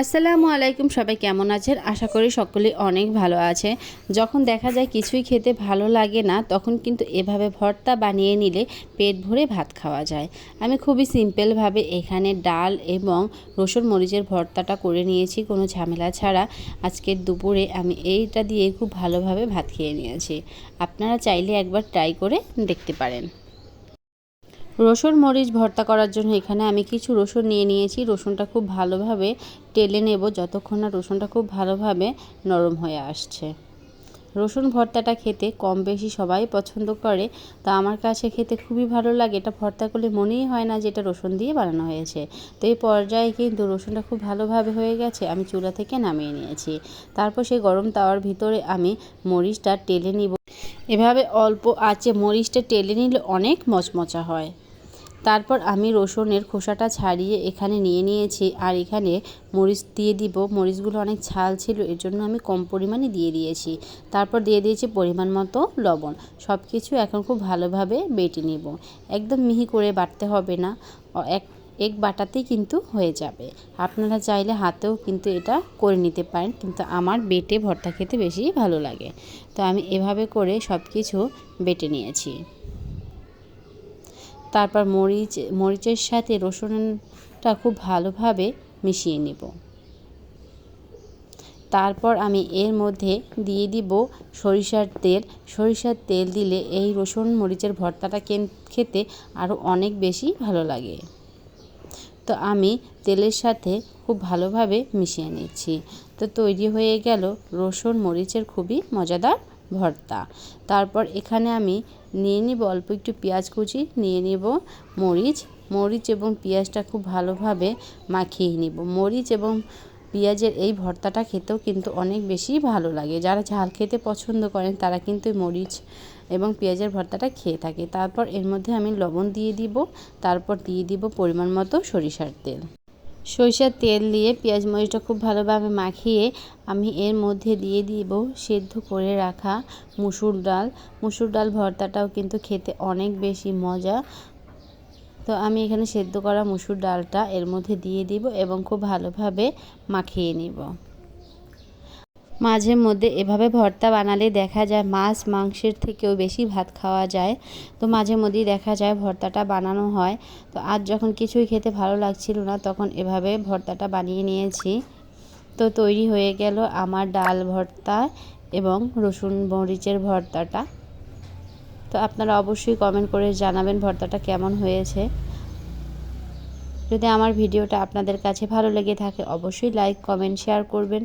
আসসালামু আলাইকুম, সবাই কেমন আছেন? আশা করি সকলেই অনেক ভালো আছে। যখন দেখা যায় কিছুই খেতে ভালো লাগে না, তখন কিন্তু এভাবে ভর্তা বানিয়ে নিলে পেট ভরে ভাত খাওয়া যায়। আমি খুবই সিম্পলভাবে এখানে ডাল এবং রসুন মরিচের ভর্তাটা করে নিয়েছি, কোনো ঝামেলা ছাড়া। আজকের দুপুরে আমি এইটা দিয়ে খুব ভালোভাবে ভাত খেয়ে নিয়েছি। আপনারা চাইলে একবার ট্রাই করে দেখতে পারেন। রসুন, মরিচ ভর্তা করার জন্য এখানে আমি কিছু রসুন নিয়ে নিয়েছি। রসুনটা খুব ভালোভাবে টেলে নেব যতক্ষণ না রসুনটা খুব ভালোভাবে নরম হয়ে আসছে। রসুন ভর্তাটা খেতে কম বেশি সবাই পছন্দ করে, তো আমার কাছে খেতে খুবই ভালো লাগে। এটা ভর্তা করলে মনেই হয় না যে এটা রসুন দিয়ে বানানো হয়েছে। তো এই পর্যায়ে কিন্তু রসুনটা খুব ভালোভাবে হয়ে গেছে, আমি চুলা থেকে নামিয়ে নিয়েছি। তারপর সেই গরম তাওয়ার ভিতরে আমি মরিচটা টেলে নিব। এভাবে অল্প আঁচে মরিচটা টেলে নিলে অনেক মচমচা হয়। তারপর আমি রসুনের খোসাটা ছাড়িয়ে এখানে নিয়ে নিয়েছি। আর এখানে মরিচ দিয়ে দিব। মরিচগুলো অনেক ছাল ছিল, এর জন্য আমি কম পরিমাণে দিয়ে দিয়েছি। তারপর দিয়ে দিয়েছি পরিমাণ মতো লবণ। সব কিছু এখন খুব ভালোভাবে বেটে নেব। একদম মিহি করে বাটতে হবে না। এক এক বাটাতেই কিন্তু হয়ে যাবে। আপনারা চাইলে হাতেও কিন্তু এটা করে নিতে পারেন, কিন্তু আমার বেটে ভর্তা খেতে বেশি ভালো লাগে। তো আমি এভাবে করে সব কিছু বেটে নিয়েছি। তারপর মরিচ, মরিচের সাথে রসুনটা খুব ভালোভাবে মিশিয়ে নেব। তারপর আমি এর মধ্যে দিয়ে দিব সরিষার তেল। সরিষার তেল দিলে এই রসুন, মরিচের ভর্তাটা খেতে আরও অনেক বেশি ভালো লাগে। তো আমি তেলের সাথে খুব ভালোভাবে মিশিয়ে নিচ্ছি। তো তৈরি হয়ে গেল রসুন, মরিচের খুবই মজাদার ভর্তা। তারপর এখানে আমি নিয়ে নিব অল্প একটু পেঁয়াজ কুচি, নিয়ে নিব মরিচ। মরিচ এবং পেঁয়াজটা খুব ভালোভাবে মাখিয়ে নিব। মরিচ এবং পেঁয়াজের এই ভর্তাটা খেতেও কিন্তু অনেক বেশি ভালো লাগে। যারা ঝাল খেতে পছন্দ করেন, তারা কিন্তু মরিচ এবং পেঁয়াজের ভর্তাটা খেয়ে থাকে। তারপর এর মধ্যে আমি লবণ দিয়ে দিব। তারপর দিয়ে দিব পরিমাণ মতো সরিষার তেল। সরিষার তেল দিয়ে পেঁয়াজ মরিচটা খুব ভালোভাবে মাখিয়ে আমি এর মধ্যে দিয়ে দিব সেদ্ধ করে রাখা মুসুর ডাল। মুসুর ডাল ভর্তাটাও কিন্তু খেতে অনেক বেশি মজা। তো আমি এখানে সেদ্ধ করা মুসুর ডালটা এর মধ্যে দিয়ে দিব এবং খুব ভালোভাবে মাখিয়ে নিব। মাঝে মধ্যে এভাবে ভর্তা বানালে দেখা যায় মাছ মাংসের থেকেও বেশি ভাত খাওয়া যায়। তো মাঝে মধ্যেই দেখা যায় ভর্তাটা বানানো হয়। তো আজ যখন কিছুই খেতে ভালো লাগছিল না, তখন এভাবে ভর্তাটা বানিয়ে নিয়েছি। তো তৈরি হয়ে গেল আমার ডাল ভর্তা এবং রসুন মরিচের ভর্তাটা। তো আপনারা অবশ্যই কমেন্ট করে জানাবেন ভর্তাটা কেমন হয়েছে। যদি আমার ভিডিওটা আপনাদের কাছে ভালো লেগে থাকে, অবশ্যই লাইক কমেন্ট শেয়ার করবেন।